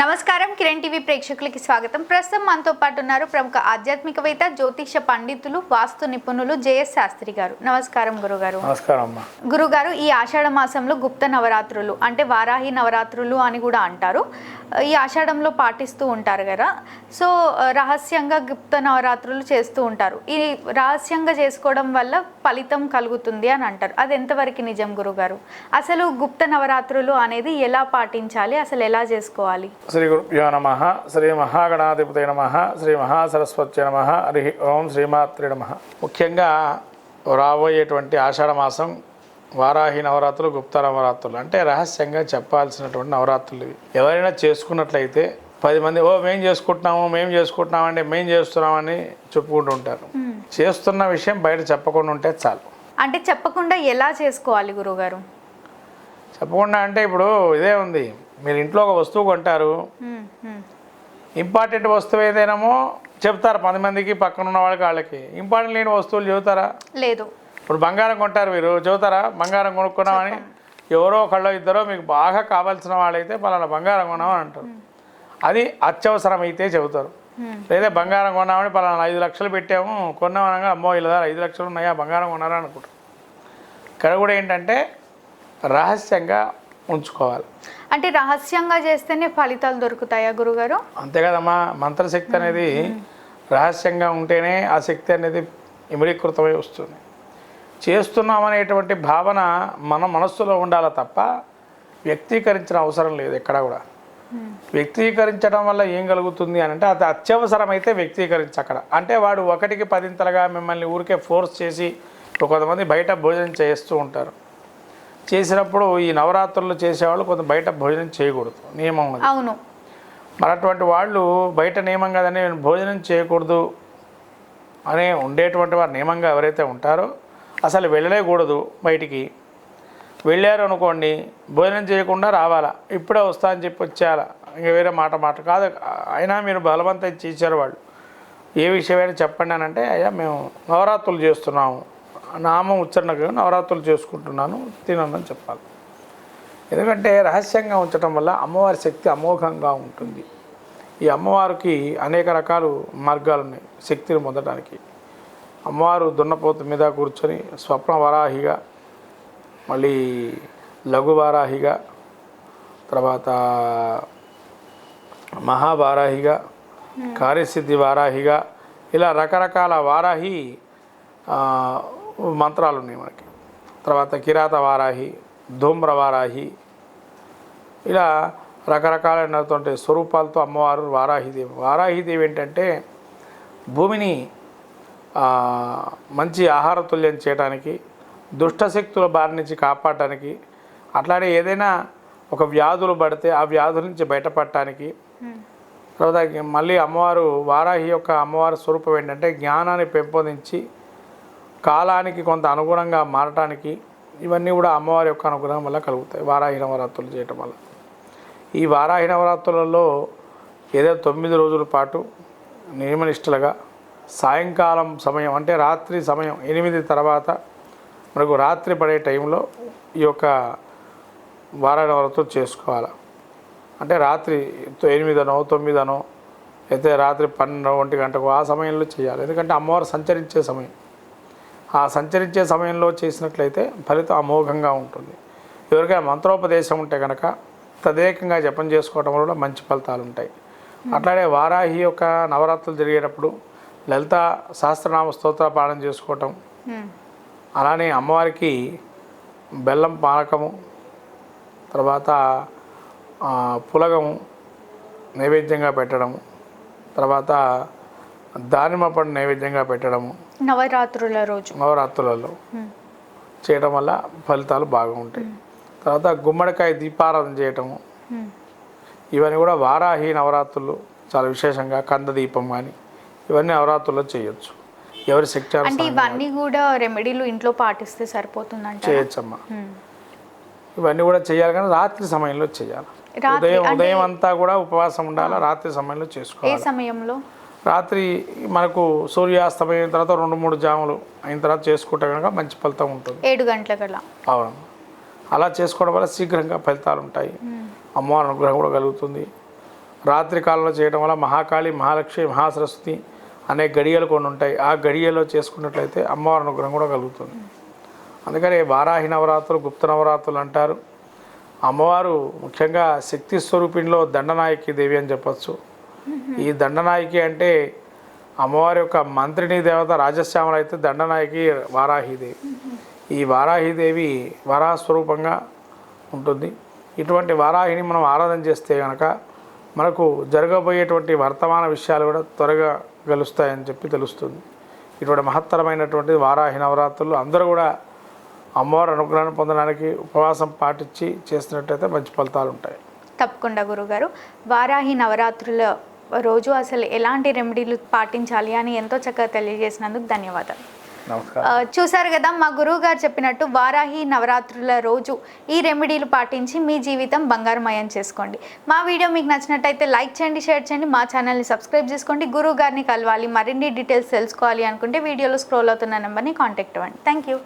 నమస్కారం కిరణ్ టీవీ ప్రేక్షకులకి స్వాగతం. ప్రస్తుతం మనతో పాటు ఉన్నారు ప్రముఖ ఆధ్యాత్మికవేత్త జ్యోతిష పండితులు వాస్తు నిపుణులు జేఎస్ శాస్త్రి గారు. నమస్కారం గురుగారు. నమస్కారం గురుగారు ఈ ఆషాఢ మాసంలో గుప్త నవరాత్రులు అంటే వారాహి నవరాత్రులు అని కూడా అంటారు. ఈ ఆషాఢంలో పాటిస్తూ ఉంటారు కదా. సో రహస్యంగా గుప్త నవరాత్రులు చేస్తూ ఉంటారు. ఈ రహస్యంగా చేసుకోవడం వల్ల ఫలితం కలుగుతుంది అని అంటారు. అది ఎంతవరకు నిజం గురుగారు? అసలు గుప్త నవరాత్రులు అనేది ఎలా పాటించాలి? అసలు ఎలా చేసుకోవాలి? శ్రీ గురుభ్యో నమ శ్రీ మహాగణాధిపతి నమ శ్రీ మహాసరస్వతి నమ హరి ఓం శ్రీమాత్రి నమ. ముఖ్యంగా రాబోయేటువంటి ఆషాఢ మాసం వారాహి నవరాత్రులు గుప్త నవరాత్రులు. అంటే రహస్యంగా చెప్పాల్సినటువంటి నవరాత్రులు ఇవి. ఎవరైనా చేసుకున్నట్లయితే పది మంది ఓ మేం చేసుకుంటున్నాము మేం చేసుకుంటున్నాము అంటే మేం చేస్తున్నామని చెప్పుకుంటూ ఉంటారు. చేస్తున్న విషయం బయట చెప్పకుండా ఉంటే చాలు. అంటే చెప్పకుండా ఎలా చేసుకోవాలి గురుగారు చెప్పకుండా అంటే ఇప్పుడు ఇదే ఉంది. మీరు ఇంట్లో ఒక వస్తువు కొంటారు. ఇంపార్టెంట్ వస్తువు ఏదైనామో చెప్తారు పది మందికి పక్కన ఉన్న వాళ్ళకి వాళ్ళకి. ఇంపార్టెంట్ లేని వస్తువులు చెబుతారా? లేదు. ఇప్పుడు బంగారం కొంటారు మీరు. చెబుతారా? బంగారం కొనుక్కున్నామని? ఎవరో ఒకళ్ళో ఇద్దరో మీకు బాగా కావాల్సిన వాళ్ళైతే పలానా బంగారం కొన్నామని అంటారు. అది అత్యవసరం అయితే చెబుతారు. లేదా బంగారం కొన్నామని పలానా ఐదు లక్షలు పెట్టాము కొన్నామనగా అమ్మో ఇలా ఐదు లక్షలు ఉన్నాయా బంగారం కొన్నారా అనుకుంటారు. ఇక్కడ కూడా ఏంటంటే రహస్యంగా ఉంచుకోవాలి. అంటే రహస్యంగా చేస్తేనే ఫలితాలు దొరుకుతాయా గురుగారు? అంతే కదమ్మా మంత్రశక్తి అనేది రహస్యంగా ఉంటేనే ఆ శక్తి అనేది ఇమిడీకృతమై వస్తుంది. చేస్తున్నామనేటువంటి భావన మన మనస్సులో ఉండాలి తప్ప వ్యక్తీకరించిన అవసరం లేదు ఎక్కడ కూడా. వ్యక్తీకరించడం వల్ల ఏం కలుగుతుంది అని అంటే అది అత్యవసరమైతే వ్యక్తీకరించు అక్కడ అంటే వాడు ఒకటికి పదింతలుగా మిమ్మల్ని ఊరికే ఫోర్స్ చేసి కొంతమంది బయట భోజనం చేస్తూ ఉంటారు. చేసినప్పుడు ఈ నవరాత్రులు చేసేవాళ్ళు కొంత బయట భోజనం చేయకూడదు. నియమం అవును. మరి అటువంటి వాళ్ళు బయట నియమం కదని భోజనం చేయకూడదు అనే ఉండేటువంటి వారు నియమంగా ఎవరైతే ఉంటారో అసలు వెళ్ళలేకూడదు బయటికి. వెళ్ళారు అనుకోండి భోజనం చేయకుండా రావాలా? ఇప్పుడే వస్తా అని చెప్పి వచ్చేయాలా? ఇంక వేరే మాట మాట కాదు. అయినా మీరు బలవంతం చేశారు వాళ్ళు. ఏ విషయమైనా చెప్పండి అని అంటే అయ్యా మేము నవరాత్రులు చేస్తున్నాము. నామం ఉచ్చరణకు నవరాత్రులు చేసుకుంటున్నాను తినని చెప్పాలి. ఎందుకంటే రహస్యంగా ఉంచడం వల్ల అమ్మవారి శక్తి అమోఘంగా ఉంటుంది. ఈ అమ్మవారికి అనేక రకాలు మార్గాలు ఉన్నాయి శక్తిని పొందడానికి అమ్మవారు దున్నపోత మీద కూర్చొని స్వప్న వరాహిగా మళ్ళీ లఘు వారాహిగా తర్వాత మహావారాహిగా కార్యసిద్ధి వారాహిగా ఇలా రకరకాల వారాహి మంత్రాలు ఉన్నాయి మనకి తర్వాత కిరాత వారాహి ధూమ్ర వారాహి ఇలా రకరకాలైనటువంటి స్వరూపాలతో అమ్మవారు వారాహిదేవి వారాహిదేవి ఏంటంటే భూమిని మంచి ఆహారతుల్యం చేయడానికి దుష్టశక్తుల బారి నుంచి కాపాడటానికి అట్లానే ఏదైనా ఒక వ్యాధులు పడితే ఆ వ్యాధుల నుంచి బయటపడటానికి. తర్వాత మళ్ళీ అమ్మవారు వారాహి యొక్క అమ్మవారి స్వరూపం ఏంటంటే జ్ఞానాన్ని పెంపొందించి కాలానికి కొంత అనుగుణంగా మారటానికి ఇవన్నీ కూడా అమ్మవారి యొక్క అనుగ్రహం వల్ల కలుగుతాయి. వారాహి నవరాత్రులు చేయటం వల్ల. ఈ వారాహి నవరాత్రులలో ఏదో తొమ్మిది రోజుల పాటు నియమనిష్టలుగా సాయంకాలం సమయం అంటే రాత్రి సమయం ఎనిమిది తర్వాత మనకు రాత్రి పడే టైంలో ఈ యొక్క వారాహి నవరాత్రులు చేసుకోవాలి. అంటే రాత్రి ఎనిమిదనో తొమ్మిదనో అయితే రాత్రి పన్నెండు ఒంటి గంటకు ఆ సమయంలో చేయాలి. ఎందుకంటే అమ్మవారు సంచరించే సమయం. ఆ సంచరించే సమయంలో చేసినట్లయితే ఫలితం అమోఘంగా ఉంటుంది. ఎవరికైనా మంత్రోపదేశం ఉంటే కనుక తదేకంగా జపం చేసుకోవడం వల్ల మంచి ఫలితాలు ఉంటాయి. అట్లానే వారాహి యొక్క నవరాత్రులు జరిగేటప్పుడు లలిత సహస్రనామ స్తోత్ర పాలన చేసుకోవటం. అలానే అమ్మవారికి బెల్లం పానకము తర్వాత పులగము నైవేద్యంగా పెట్టడము తర్వాత దానిమ్మ పండు నైవేద్యంగా పెట్టడము. నవరాత్రుల రోజు. నవరాత్రులలో. చేయడం వల్ల ఫలితాలు బాగా ఉంటాయి తర్వాత గుమ్మడికాయ దీపారాధన చేయటము. ఇవన్నీ కూడా వారాహి నవరాత్రులు చాలా విశేషంగా కంద దీపం కానీ ఇవన్నీ నవరాత్రుల్లో చేయొచ్చు. ఎవరి శక్తి అంటే ఇవన్నీ కూడా రెమెడీలు ఇంట్లో పాటిస్తే సరిపోతుందంట చేయొచ్చమ్మా. ఇవన్నీ కూడా చేయాలి కానీ రాత్రి సమయంలో చేయాలి. ఉదయం ఉదయం అంతా కూడా ఉపవాసం ఉండాలి? రాత్రి సమయంలో ఏ చేసుకోవాలి సమయంలో? రాత్రి మనకు సూర్యాస్తమయం తర్వాత రెండు మూడు జాములు అయిన తర్వాత చేసుకుంటే కనుక మంచి ఫలితం ఉంటుంది. ఏడు గంటల కల్లా అవును. అలా చేసుకోవడం వల్ల శీఘ్రంగా ఫలితాలు ఉంటాయి. అమ్మవారి అనుగ్రహం కూడా కలుగుతుంది. రాత్రి కాలంలో చేయడం వల్ల మహాకాళి మహాలక్ష్మి మహాసరస్వతి అనే గడియలు కొన్ని ఉంటాయి. ఆ గడియలో చేసుకున్నట్లయితే అమ్మవారి అనుగ్రహం కూడా కలుగుతుంది. అందుకని వారాహి నవరాత్రులు గుప్త నవరాత్రులు అంటారు. అమ్మవారు ముఖ్యంగా శక్తి స్వరూపిణిలో దండనాయకి దేవి అని చెప్పచ్చు. ఈ దండనాయకి అంటే అమ్మవారి యొక్క మంత్రిని దేవత రాజశ్యామల అయితే దండనాయకి వారాహిదేవి. ఈ వారాహిదేవి వరాహ స్వరూపంగా ఉంటుంది. ఇటువంటి వారాహిని మనం ఆరాధన చేస్తే కనుక మనకు జరగబోయేటువంటి వర్తమాన విషయాలు కూడా త్వరగా గెలుస్తాయని చెప్పి తెలుస్తుంది. ఇటువంటి మహత్తరమైనటువంటి వారాహి నవరాత్రులు అందరూ కూడా అమ్మవారి అనుగ్రహాన్ని పొందడానికి ఉపవాసం పాటించి చేసినట్టయితే మంచి ఫలితాలు ఉంటాయి. తప్పకుండా గురుగారు. వారాహి నవరాత్రుల రోజు అసలు ఎలాంటి రెమెడీలు పాటించాలి అని ఎంతో చక్కగా తెలియజేసినందుకు ధన్యవాదాలు. చూశారు కదా మా గురువు గారు చెప్పినట్టు వారాహి నవరాత్రుల రోజు ఈ రెమెడీలు పాటించి మీ జీవితం బంగారమయం చేసుకోండి. మా వీడియో మీకు నచ్చినట్టయితే లైక్ చేయండి షేర్ చేయండి మా ఛానల్ని సబ్స్క్రైబ్ చేసుకోండి. గురువు గారిని కలవాలి మరిన్ని డీటెయిల్స్ తెలుసుకోవాలి అనుకుంటే వీడియోలో స్క్రోల్ అవుతున్న నెంబర్ని కాంటాక్ట్ అవ్వండి. Thank you.